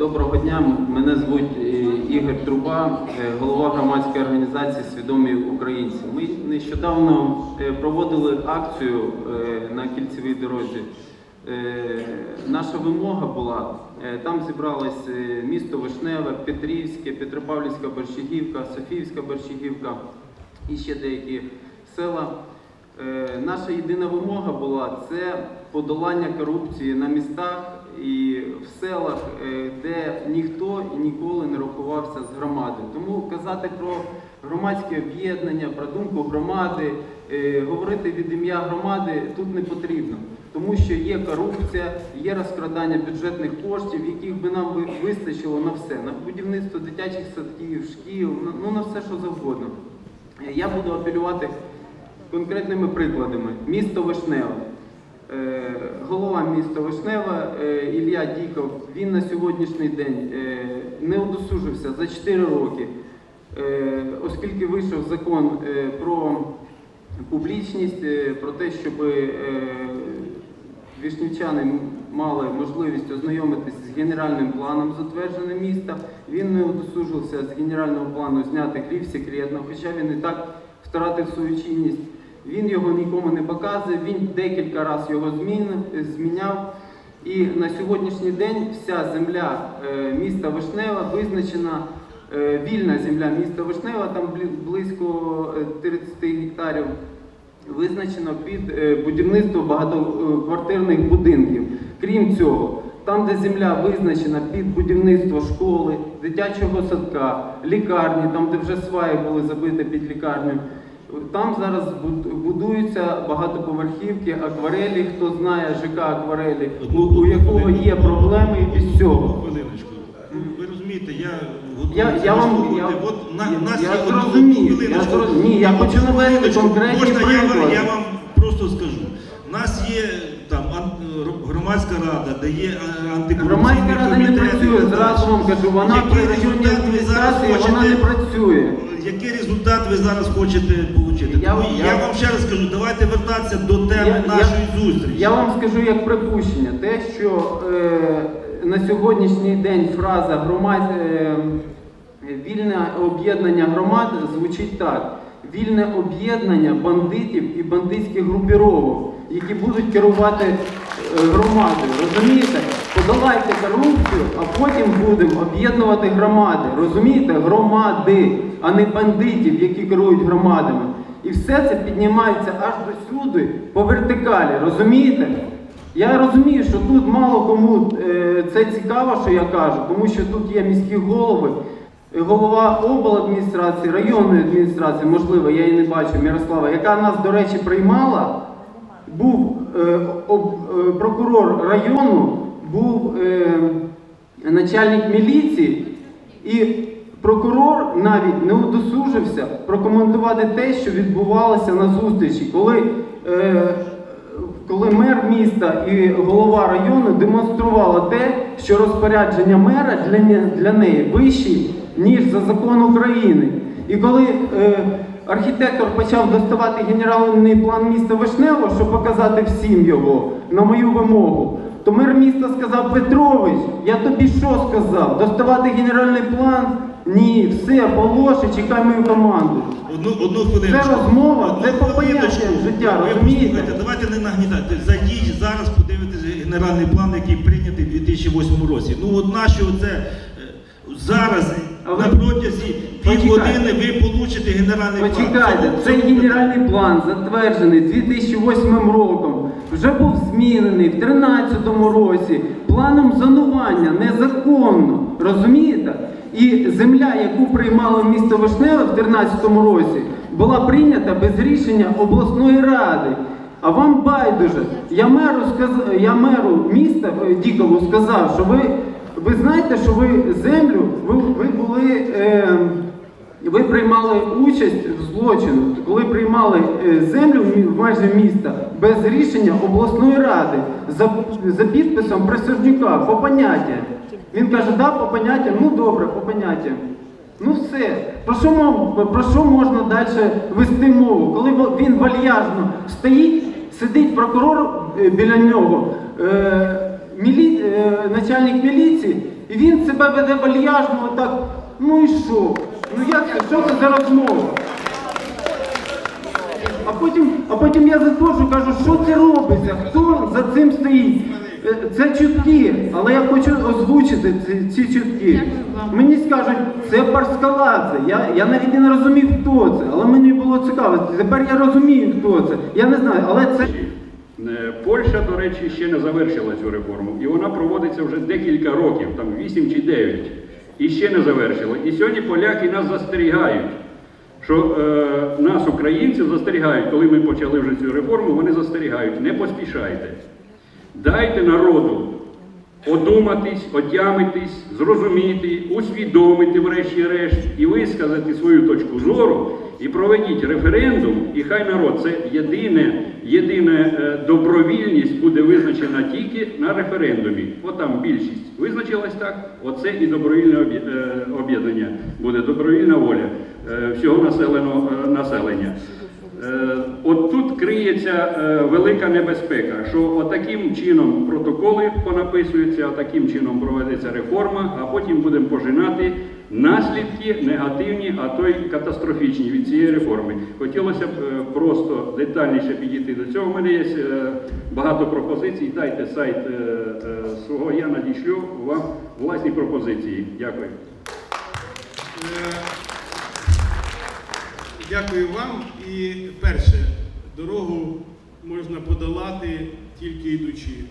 Доброго дня. Мене звуть е, Ігор Труба, е, голова громадської організації Свідомі українці. Ми нещодавно е, проводили акцію на кільцевій дорозі. Наша вимога була, там зібралось місто Вишневе, Петрівське, Петропавлівська Борщагівка, Софіївська Борщагівка і ще деякі села. Е, Наша єдина вимога була це подолання корупції на містах і в селах, е, де ніхто і ніколи не рахувався з громадою. Тому казати про громадське об'єднання, про думку громади, е, говорити від ім'я громади тут не потрібно. Тому що є корупція, є розкрадання бюджетних коштів, яких би нам вистачило на все, на будівництво дитячих садків, шкіл, ну на все, що завгодно. Я буду апелювати конкретними прикладами. Місто Вишневе. Е, Голова міста Вишневе е, Ілля Діков, він на сьогоднішній день е, не удосужився за 4 роки, оскільки вийшов закон про публічність, про те, щоб вішнівчани мали можливість ознайомитися з генеральним планом затвердженим міста. Він не удосужився з генерального плану зняти гриф секретно, хоча він і так втратив свою чинність. Він його нікому не показує, він декілька разів його змін- зміняв. І на сьогоднішній день вся земля е, міста Вишнева визначена, е, вільна земля міста Вишнева, там близько е, 30 гектарів визначено під е, будівництво багатоквартирних будинків. Крім цього, там, де земля визначена під будівництво школи, дитячого садка, лікарні, там, де вже сваї були забиті під лікарню, там зараз буд- будуються багатоповерхівки, акварелі, хто знає ЖК акварелі, у, у якого є проблеми і без цього. Хвилиночку. Ви розумієте, я Я, я вам я, От на, я, нас я одну- я зрозумів. Ні, я хочу навести конкретні Можна я, вам- приклади. я вам просто скажу. У нас є там громадська рада, де є а, антикорупційний Громадська рада не працює, зразу вам кажу, вона при районній адміністрації вона не працює. Який результат ви зараз хочете отримати? Я- Тому я, я- вам ще раз кажу, давайте вертатися до теми нашої зустрічі. Я вам скажу як припущення, те, що е, на сьогоднішній день фраза громад, е, вільне об'єднання громад звучить так. Вільне об'єднання бандитів і бандитських групіровок, які будуть керувати е, громадою. Розумієте? Подолайте корупцію, а потім будемо об'єднувати громади. Розумієте? Громади, а не бандитів, які керують громадами. І все це піднімається аж до сюди по вертикалі. Розумієте? Я розумію, що тут мало кому е, це цікаво, що я кажу, тому що тут є міські голови, голова обладміністрації, районної адміністрації, можливо, я її не бачу, Мирослава, яка нас, до речі, приймала, був е, е, прокурор району, був е, начальник міліції, і прокурор навіть не удосужився прокоментувати те, що відбувалося на зустрічі, коли, е, коли мер міста і голова району демонстрували те, що розпорядження мера для, для неї вищі, ніж за закон України. І коли е, архітектор почав доставати генеральний план міста Вишнево, щоб показати всім його на мою вимогу, то мер міста сказав Петрович, я тобі що сказав? Доставати генеральний план? Ні, все, полоше, чекай мою команду. Одну, одну хвилиночку. Це розмова, Одну це по хвилиночку. життя, розумієте? давайте не нагнітайте. Зайдіть зараз, подивитися генеральний план, який прийнятий у 2008 році. Ну от наші оце е, зараз на протязі півгодини ви получите генеральний план. Почекайте, цей це- генеральний план затверджений 2008 роком, вже був змінений в 2013 році планом зонування незаконно. Розумієте? І земля, яку приймало місто Вишневе в 2013 році, була прийнята без рішення обласної ради. А вам байдуже. Я меру сказ... я меру міста е, Дікову сказав, що ви, ви знаєте, що ви землю, ви, ви були. Е... Ви приймали участь в злочину, коли приймали е, землю в межі міста без рішення обласної ради за, за підписом Присяжнюка по поняття. Він каже, да, по поняттям, ну добре, по поняттям. Ну все. Про що, про що можна далі вести мову? Коли він вальяжно стоїть, сидить прокурор е, біля нього, е, мілі... е, начальник міліції, і він себе веде вальяжно, отак, ну і що? Ну як це? Що це за розмова? А потім, а потім я заходжу, кажу, що це робиться? Хто за цим стоїть? Е, Це чутки, але я хочу озвучити ці, ці чутки. Мені скажуть, це Парскаладзе. Я, я навіть не розумів, хто це, але мені було цікаво. Тепер я розумію, хто це. Я не знаю, але це. Е, Польща, до речі, ще не завершила цю реформу, і вона проводиться вже декілька років, там 8 чи 9, і ще не завершила. І сьогодні поляки нас застерігають, що е, нас, українців, застерігають, коли ми почали вже цю реформу, вони застерігають, не поспішайте. Дайте народу одуматись, отямитись, зрозуміти, усвідомити, врешті-решт, і висказати свою точку зору, і проведіть референдум, і хай народ це єдине, єдине е, добровільність буде визначена тільки на референдумі. От там більшість визначилась так, оце і добровільне е, об'єднання буде добровільна воля е, всього населеного населення. Е, От тут криється е, велика небезпека, що отаким чином протоколи понаписуються, таким чином проведеться реформа, а потім будемо пожинати наслідки негативні, а то й катастрофічні від цієї реформи. Хотілося б е, просто детальніше підійти до цього. У мене є багато пропозицій. Дайте сайт свого, я надішлю вам власні пропозиції. Дякую. Дякую вам. І перше, дорогу можна подолати тільки йдучи.